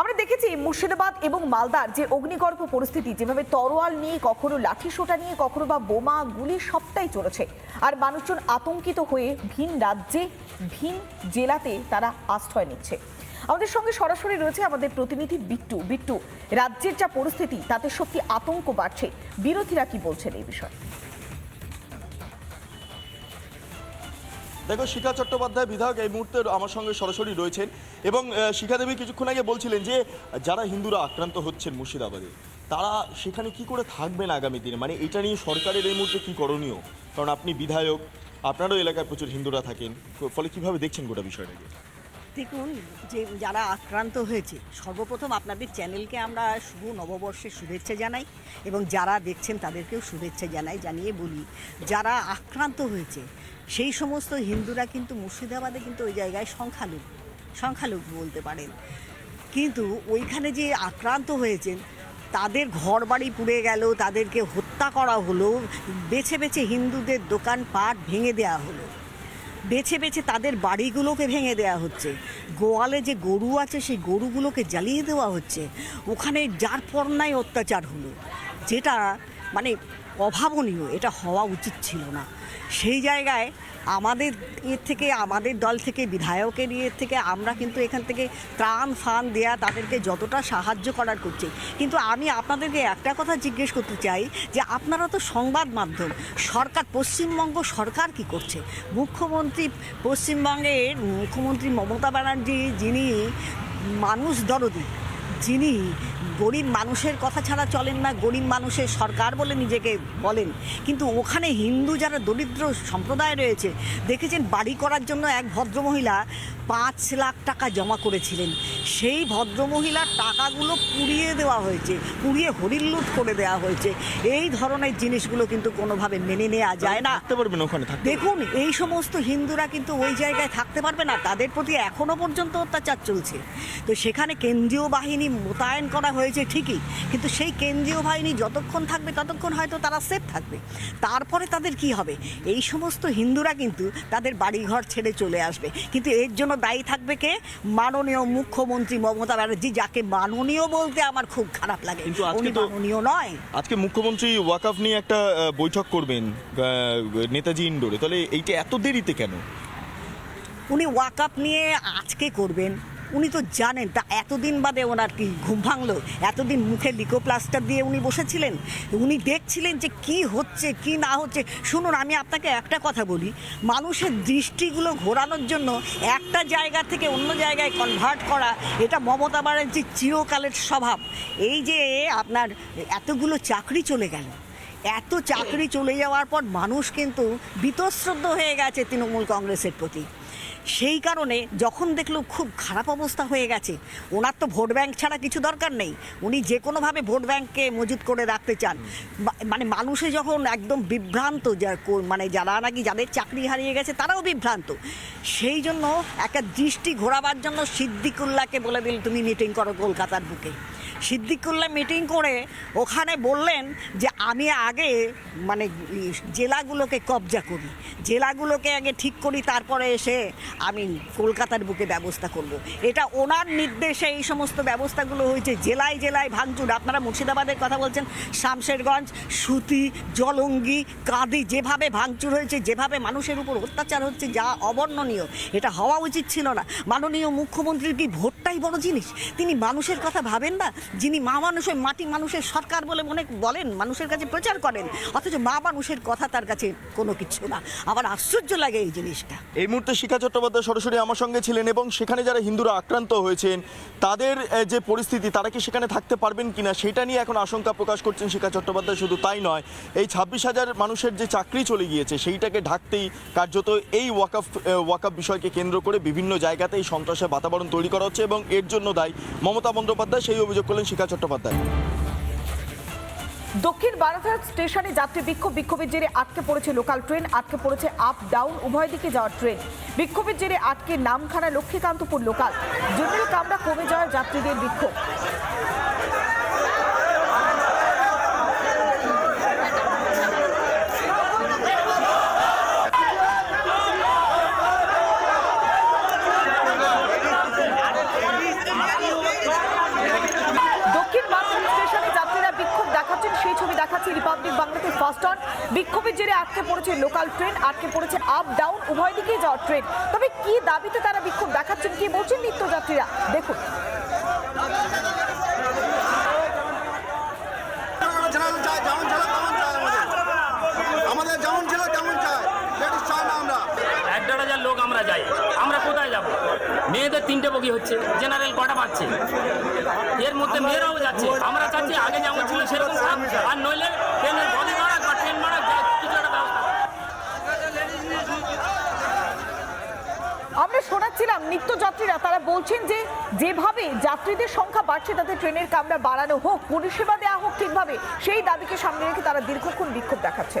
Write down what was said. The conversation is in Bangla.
আমরা দেখেছি মুর্শিদাবাদ এবং মালদার যে অগ্নিগর্ভ পরিস্থিতি, যেভাবে তরোয়াল নিয়ে কখনো লাঠি সোটা নিয়ে, কখনো বা বোমা গুলি সবটাই চলেছে। আর মানুষজন আতঙ্কিত হয়ে ভিন রাজ্যে, ভিন জেলাতে তারা আশ্রয় নিচ্ছে। আমাদের সঙ্গে সরাসরি রয়েছে আমাদের প্রতিনিধি বিট্টু। বিট্টু, রাজ্যের যা পরিস্থিতি, তাতে সত্যি আতঙ্ক বাড়ছে। বিরোধীরা কি বলছেন এই বিষয়ে? দেখো, শিখা চট্টোপাধ্যায় বিধায়ক এই মুহূর্তে আমার সঙ্গে সরাসরি রয়েছেন এবং শিখা দেবী কিছুক্ষণ আগে বলছিলেন যে, যারা হিন্দুরা আক্রান্ত হচ্ছেন মুর্শিদাবাদে, তারা সেখানে কি করে থাকবেন আগামী দিনে? মানে এটা নিয়ে সরকারের এই মুহূর্তে কী করণীয়? কারণ আপনি বিধায়ক, আপনারও এলাকায় প্রচুর হিন্দুরা থাকেন ফলে কীভাবে দেখছেন গোটা বিষয়টাকে? দেখুন, যে যারা আক্রান্ত হয়েছে, সর্বপ্রথম আপনাদের চ্যানেলকে আমরা শুভ নববর্ষের শুভেচ্ছা জানাই এবং যারা দেখছেন তাদেরকেও শুভেচ্ছা জানাই, জানিয়ে বলি, যারা আক্রান্ত হয়েছে, সেই সমস্ত হিন্দুরা কিন্তু মুর্শিদাবাদে কিন্তু ওই জায়গায় সংখ্যালঘু সংখ্যালঘু বলতে পারেন। কিন্তু ওইখানে যে আক্রান্ত হয়েছেন, তাদের ঘর বাড়ি পুড়ে গেল, তাদেরকে হত্যা করা হলো, বেছে বেছে হিন্দুদের দোকানপাট ভেঙে দেওয়া হলো। বেছে বেছে তাদের বাড়িগুলোকে ভেঙে দেওয়া হচ্ছে। গোয়ালে যে গরু আছে, সেই গরুগুলোকে জ্বালিয়ে দেওয়া হচ্ছে। ওখানে যার পর্নায় অত্যাচার হলো। যেটা মানে অভাবনীয়, এটা হওয়া উচিত ছিল না। সেই জায়গায় আমাদের ইয়ে থেকে, আমাদের দল থেকে, বিধায়কের ইয়ে থেকে আমরা কিন্তু এখান থেকে ত্রাণ ফান দেয়া তাদেরকে যতটা সাহায্য করার করছি। কিন্তু আমি আপনাদেরকে একটা কথা জিজ্ঞেস করতে চাই যে আপনারা তো সংবাদ মাধ্যম, সরকার, পশ্চিমবঙ্গ সরকার কি করছে? মুখ্যমন্ত্রী, পশ্চিমবঙ্গের মুখ্যমন্ত্রী মমতা ব্যানার্জি যিনি মানুষ দরদি যিনি গরিব মানুষের কথা ছাড়া চলেন না গরিব মানুষের সরকার বলে নিজেকে বলেন। কিন্তু ওখানে হিন্দু যারা দরিদ্র সম্প্রদায় রয়েছে দেখেছেন বাড়ি করার জন্য এক ভদ্রমহিলা পাঁচ লাখ টাকা জমা করেছিলেন। সেই ভদ্রমহিলার টাকাগুলো পুড়িয়ে দেওয়া হয়েছে পুড়িয়ে হরিল্লুট করে দেওয়া হয়েছে। এই ধরনের জিনিসগুলো কিন্তু কোনোভাবে মেনে নেওয়া যায় না। পারবেন ওখানে দেখুন এই সমস্ত হিন্দুরা কিন্তু ওই জায়গায় থাকতে পারবে না তাদের প্রতি এখনও পর্যন্ত অত্যাচার চলছে। তো সেখানে কেন্দ্রীয় বাহিনী মোতায়েন করা হয়েছে ঠিকই কিন্তু সেই কেন্দ্রীয় বাহিনী যতক্ষণ থাকবে ততক্ষণ হয়তো তারা সেফ থাকবে। তারপরে তাদের কি হবে? এই সমস্ত হিন্দুরা কিন্তু তাদের বাড়িঘর ছেড়ে চলে আসবে। কিন্তু এর জন্য দায়ী থাকবে কে? মাননীয় মুখ্যমন্ত্রী মমতা ব্যানার্জি যাকে মাননীয় বলতে আমার খুব খারাপ লাগে। উনি মাননীয় নয়। আজকে মুখ্যমন্ত্রী ওয়াকআপ নিয়ে একটা বৈঠক করবেন নেতাজি ইন্ডোরে। তাহলে এইটা এত দেরিতে কেন? উনি ওয়াক আপ নিয়ে আজকে করবেন। উনি তো জানেন, তা এতদিন বাদে ওনার কি ঘুম ভাঙলো? এতদিন মুখে লিকোপ্লাস্টার দিয়ে উনি বসেছিলেন? উনি দেখছিলেন যে কি হচ্ছে, কি না হচ্ছে। শুনুন, আমি আপনাকে একটা কথা বলি। মানুষের দৃষ্টিগুলো ঘোরানোর জন্য একটা জায়গা থেকে অন্য জায়গায় কনভার্ট করা, এটা মমতা ব্যানার্জির চিরকালের স্বভাব। এই যে আপনার এতগুলো চাকরি চলে গেল, এত চাকরি চলে যাওয়ার পর মানুষ কিন্তু বিতশ্রদ্ধ হয়ে গেছে তৃণমূল কংগ্রেসের প্রতি। সেই কারণে যখন দেখল খুব খারাপ অবস্থা হয়ে গেছে, ওনার তো ভোট ব্যাংক ছাড়া কিছু দরকার নেই। উনি যে কোনোভাবে ভোট ব্যাংককে মজুত করে রাখতে চান। মানে মানুষে যখন একদম বিভ্রান্ত মানে যারা নাকি যাদের চাকরি হারিয়ে গেছে, তারাও বিভ্রান্ত। সেই জন্য একটা দৃষ্টি ঘোরাবার জন্য সিদ্দিকুল্লাহকে বলে দিল, তুমি মিটিং করো কলকাতার বুকে। সিদ্দিকুল্লাহ মিটিং করে ওখানে বললেন যে আমি আগে মানে জেলাগুলোকে কবজা করি। জেলাগুলোকে আগে ঠিক করি, তারপরে এসে আমি কলকাতার বুকে ব্যবস্থা করব। এটা ওনার নির্দেশে এই সমস্ত ব্যবস্থাগুলো হয়েছে। জেলায় জেলায় ভাঙচুর। আপনারা মুর্শিদাবাদের কথা বলছেন, শামশেরগঞ্জ, সুতি, জলঙ্গি, কাঁদি, যেভাবে ভাঙচুর হয়েছে, যেভাবে মানুষের উপর অত্যাচার হচ্ছে, যা অবর্ণনীয়, এটা হওয়া উচিত ছিল না। মাননীয় মুখ্যমন্ত্রীর কি ভোটটাই বড় জিনিস? তিনি মানুষের কথা ভাবেন না? যিনি মা মানুষের মাটি মানুষের সরকার বলে মনে বলেন, মানুষের কাছে প্রচার করেন, অথচ মা মানুষের কথা তার কাছে কোনো কিছু না। আমার আশ্চর্য লাগে এই জিনিসটা। এই মুহূর্তে শিখা চট্টোপাধ্যায় সরাসরি আমার সঙ্গে ছিলেন এবং সেখানে যারা হিন্দুরা আক্রান্ত হয়েছেন, তাদের যে পরিস্থিতি, তারা কি সেখানে থাকতে পারবেন কিনা সেটা নিয়ে এখন আশঙ্কা প্রকাশ করছেন শিখা চট্টোপাধ্যায়। শুধু তাই নয়, এই ছাব্বিশ হাজার মানুষের যে চাকরি চলে গিয়েছে, সেইটাকে ঢাকতেই কার্যত এই ওয়াকআপ ওয়াকআপ বিষয়কে কেন্দ্র করে বিভিন্ন জায়গাতে এই সন্ত্রাসের বাতাবরণ তৈরি করা হচ্ছে এবং এর জন্য দায়ী মমতা বন্দ্যোপাধ্যায় সেই অভিযোগ করলেন শিখা চট্টোপাধ্যায়। দক্ষিণ বারাসাত স্টেশনে যাত্রী বিক্ষোভ, বিক্ষোভের জেরে আটকে পড়েছে লোকাল ট্রেন, আটকে পড়েছে আপ ডাউন উভয় দিকে যাওয়ার ট্রেন। বিক্ষোভের জেরে আটকে নামখানা লক্ষ্মীকান্তপুর লোকাল জেনারেল কামরা কমে যাওয়ার যাত্রীদের বিক্ষোভ। ছবি দেখাচ্ছি রিপাবলিক বাংলাতে ফার্স্ট অন বিক্ষোভের জেরে আটকে পড়েছে লোকাল ট্রেন আটকে পড়েছে আপ ডাউন উভয় দিকেই যাওয়ার ট্রেন তবে কি দাবিতে তারা বিক্ষোভ দেখাচ্ছেন, কি বলছেন নিত্যযাত্রীরা? দেখুন। আমাদের যেমন না আমরা এক দেড় হাজার লোক আমরা যাই। আমরা কোথায় যাব? মেয়েদের তিনটে বগি হচ্ছে জেনারেল কটা পাচ্ছে এর মধ্যে মেয়েরাও যাচ্ছে, আমরা চাচ্ছি আগে যেমন ছিল সেরকম। আর নইলে ট্রেনের বডি মারাক বা ট্রেন মারাক, যা কিছু আমরা শোনাচ্ছিলাম নিত্যযাত্রীরা, তারা বলছেন যে যেভাবে যাত্রীদের সংখ্যা বাড়ছে, তাতে ট্রেনের কামরা বাড়ানো হোক, পরিষেবা দেওয়া হোক ঠিকভাবে, সেই দাবিকে সামনে রেখে তারা দীর্ঘক্ষণ বিক্ষোভ দেখাচ্ছে